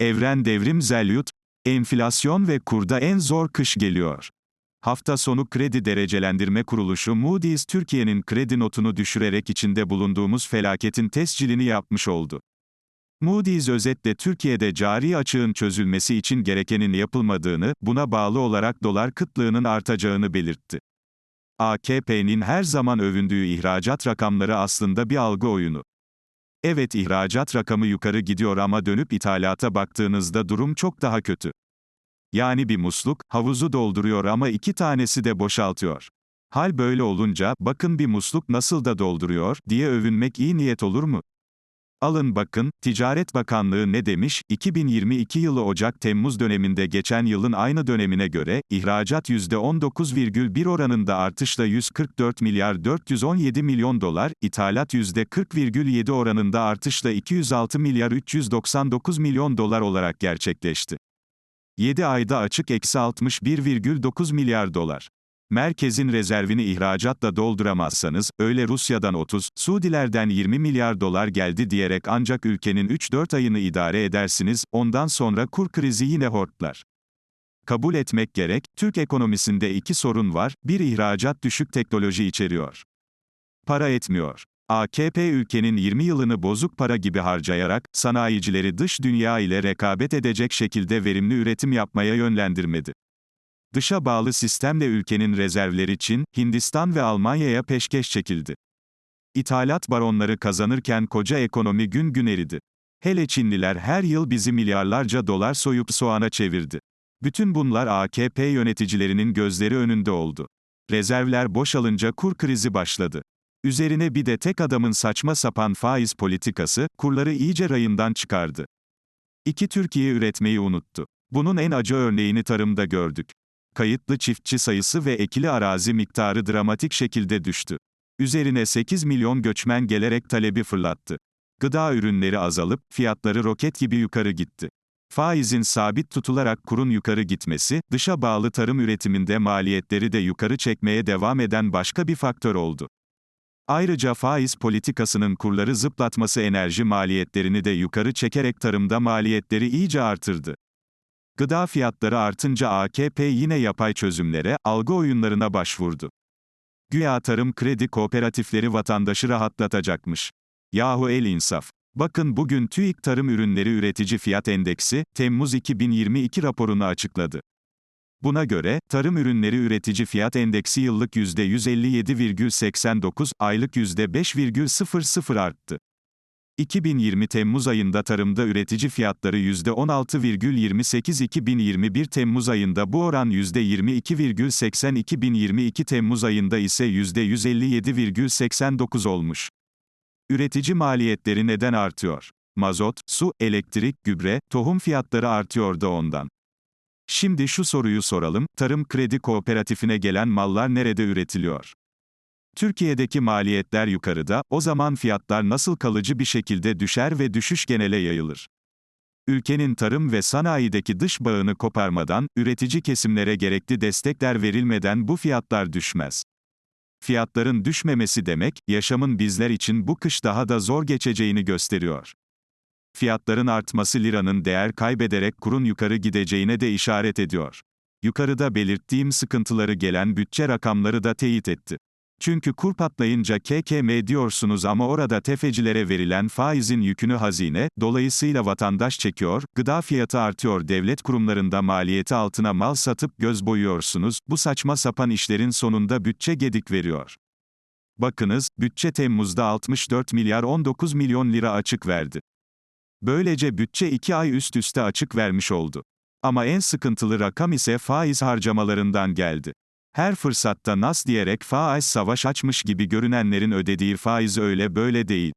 Evren Devrim Zelyut, enflasyon ve kurda en zor kış geliyor. Hafta sonu Kredi Derecelendirme Kuruluşu Moody's Türkiye'nin kredi notunu düşürerek içinde bulunduğumuz felaketin tescilini yapmış oldu. Moody's özetle Türkiye'de cari açığın çözülmesi için gerekenin yapılmadığını, buna bağlı olarak dolar kıtlığının artacağını belirtti. AKP'nin her zaman övündüğü ihracat rakamları aslında bir algı oyunu. Evet ihracat rakamı yukarı gidiyor ama dönüp ithalata baktığınızda durum çok daha kötü. Yani bir musluk, havuzu dolduruyor ama iki tanesi de boşaltıyor. Hal böyle olunca, bakın bir musluk nasıl da dolduruyor, diye övünmek iyi niyet olur mu? Alın bakın, Ticaret Bakanlığı ne demiş? 2022 yılı Ocak-Temmuz döneminde geçen yılın aynı dönemine göre, ihracat %19,1 oranında artışla 144 milyar 417 milyon dolar, ithalat %40,7 oranında artışla 206 milyar 399 milyon dolar olarak gerçekleşti. 7 ayda açık eksi 61,9 milyar dolar. Merkezin rezervini ihracatla dolduramazsanız, öyle Rusya'dan 30, Suudilerden 20 milyar dolar geldi diyerek ancak ülkenin 3-4 ayını idare edersiniz, ondan sonra kur krizi yine hortlar. Kabul etmek gerek, Türk ekonomisinde iki sorun var, bir ihracat düşük teknoloji içeriyor. Para etmiyor. AKP ülkenin 20 yılını bozuk para gibi harcayarak, sanayicileri dış dünya ile rekabet edecek şekilde verimli üretim yapmaya yönlendirmedi. Dışa bağlı sistemle ülkenin rezervleri Çin, Hindistan ve Almanya'ya peşkeş çekildi. İthalat baronları kazanırken koca ekonomi gün gün eridi. Hele Çinliler her yıl bizi milyarlarca dolar soyup soğana çevirdi. Bütün bunlar AKP yöneticilerinin gözleri önünde oldu. Rezervler boşalınca kur krizi başladı. Üzerine bir de tek adamın saçma sapan faiz politikası, kurları iyice rayından çıkardı. İki Türkiye üretmeyi unuttu. Bunun en acı örneğini tarımda gördük. Kayıtlı çiftçi sayısı ve ekili arazi miktarı dramatik şekilde düştü. Üzerine 8 milyon göçmen gelerek talebi fırlattı. Gıda ürünleri azalıp, fiyatları roket gibi yukarı gitti. Faizin sabit tutularak kurun yukarı gitmesi, dışa bağlı tarım üretiminde maliyetleri de yukarı çekmeye devam eden başka bir faktör oldu. Ayrıca faiz politikasının kurları zıplatması enerji maliyetlerini de yukarı çekerek tarımda maliyetleri iyice artırdı. Gıda fiyatları artınca AKP yine yapay çözümlere, algı oyunlarına başvurdu. Güya tarım kredi kooperatifleri vatandaşı rahatlatacakmış. Yahu el insaf. Bakın bugün TÜİK Tarım Ürünleri Üretici Fiyat Endeksi, Temmuz 2022 raporunu açıkladı. Buna göre, tarım ürünleri üretici fiyat endeksi yıllık %157,89, aylık %5,00 arttı. 2020 Temmuz ayında tarımda üretici fiyatları %16,28 2021 Temmuz ayında bu oran %22,80 2022 Temmuz ayında ise %157,89 olmuş. Üretici maliyetleri neden artıyor? Mazot, su, elektrik, gübre, tohum fiyatları artıyor da ondan. Şimdi şu soruyu soralım, tarım kredi kooperatifine gelen mallar nerede üretiliyor? Türkiye'deki maliyetler yukarıda, o zaman fiyatlar nasıl kalıcı bir şekilde düşer ve düşüş genele yayılır? Ülkenin tarım ve sanayideki dış bağını koparmadan, üretici kesimlere gerekli destekler verilmeden bu fiyatlar düşmez. Fiyatların düşmemesi demek, yaşamın bizler için bu kış daha da zor geçeceğini gösteriyor. Fiyatların artması liranın değer kaybederek kurun yukarı gideceğine de işaret ediyor. Yukarıda belirttiğim sıkıntıları gelen bütçe rakamları da teyit etti. Çünkü kur patlayınca KKM diyorsunuz ama orada tefecilere verilen faizin yükünü hazine, dolayısıyla vatandaş çekiyor, gıda fiyatı artıyor devlet kurumlarında maliyeti altına mal satıp göz boyuyorsunuz, bu saçma sapan işlerin sonunda bütçe gedik veriyor. Bakınız, bütçe Temmuz'da 64 milyar 19 milyon lira açık verdi. Böylece bütçe 2 ay üst üste açık vermiş oldu. Ama en sıkıntılı rakam ise faiz harcamalarından geldi. Her fırsatta nas diyerek faiz savaş açmış gibi görünenlerin ödediği faiz öyle böyle değil.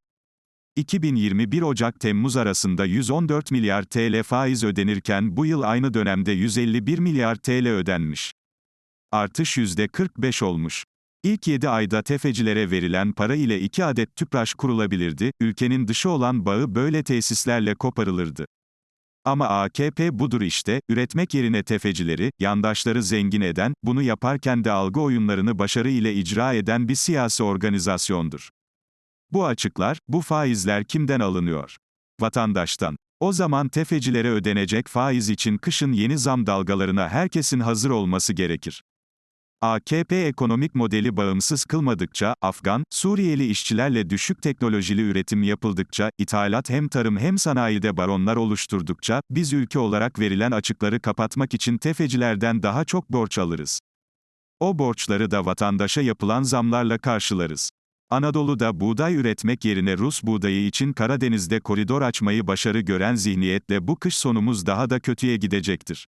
2021 Ocak-Temmuz arasında 114 milyar TL faiz ödenirken bu yıl aynı dönemde 151 milyar TL ödenmiş. Artış %45 olmuş. İlk 7 ayda tefecilere verilen para ile 2 adet tüpraş kurulabilirdi, ülkenin dışı olan bağı böyle tesislerle koparılırdı. Ama AKP budur işte, üretmek yerine tefecileri, yandaşları zengin eden, bunu yaparken de algı oyunlarını başarı ile icra eden bir siyasi organizasyondur. Bu açıklar, bu faizler kimden alınıyor? Vatandaştan. O zaman tefecilere ödenecek faiz için kışın yeni zam dalgalarına herkesin hazır olması gerekir. AKP ekonomik modeli bağımsız kılmadıkça, Afgan, Suriyeli işçilerle düşük teknolojili üretim yapıldıkça, ithalat hem tarım hem sanayide baronlar oluşturdukça, biz ülke olarak verilen açıkları kapatmak için tefecilerden daha çok borç alırız. O borçları da vatandaşa yapılan zamlarla karşılarız. Anadolu'da buğday üretmek yerine Rus buğdayı için Karadeniz'de koridor açmayı başarı gören zihniyetle bu kış sonumuz daha da kötüye gidecektir.